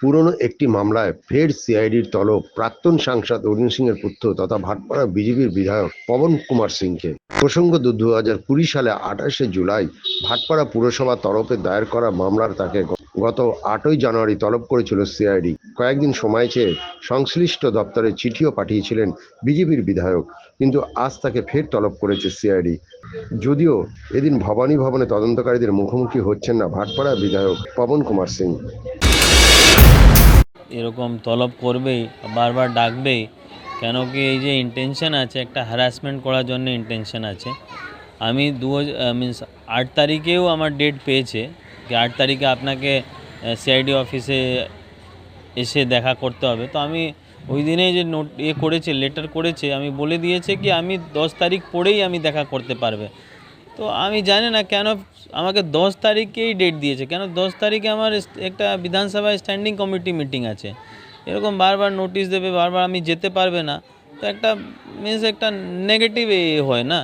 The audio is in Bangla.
পুরনো একটি মামলায় ফের সিআইডির তলব। প্রাক্তন সাংসদ অরুণ সিংয়ের পুত্র তথা ভাটপাড়া বিজেপির বিধায়ক পবন কুমার সিংকে। প্রসঙ্গ, দু হাজার কুড়ি সালে আঠাশে জুলাই ভাটপাড়া পুরসভা তরফে দায়ের করা মামলার তাকে গত আটই জানুয়ারি তলব করেছিল সিআইডি। কয়েকদিন সময় চেয়ে সংশ্লিষ্ট দপ্তরে চিঠিও পাঠিয়েছিলেন বিজেপির বিধায়ক, কিন্তু আজ তাকে ফের তলব করেছে সিআইডি। যদিও এদিন ভবানী ভবনে তদন্তকারীদের মুখোমুখি হচ্ছেন না ভাটপাড়া বিধায়ক পবন কুমার সিং। এরকম তলব করবেই বারবার ডাকবেই, কেন কি এই যে ইন্টেনশন আছে, একটা হ্যারাসমেন্ট করার জন্য ইন্টেনশন আছে। আমি দু মিনস আট তারিখেও আমার ডেট পেয়েছে, যে আট তারিখে আপনাকে সিআইডি অফিসে এসে দেখা করতে হবে। তো আমি ওই দিনে যে নোট ইয়ে করেছে লেটার করেছে, আমি বলে দিয়েছে কি, আমি দশ তারিখ পরেই আমি দেখা করতে পারবে। তো আমি জানি না কেন আমাকে দশ তারিখেই ডেট দিয়েছে। কেন দশ তারিখে আমার একটা বিধানসভায় স্ট্যান্ডিং কমিটি মিটিং আছে। এরকম বারবার নোটিশ দেবে, বারবার আমি যেতে পারবে না। তো একটা মিনস একটা নেগেটিভ এ হয় না।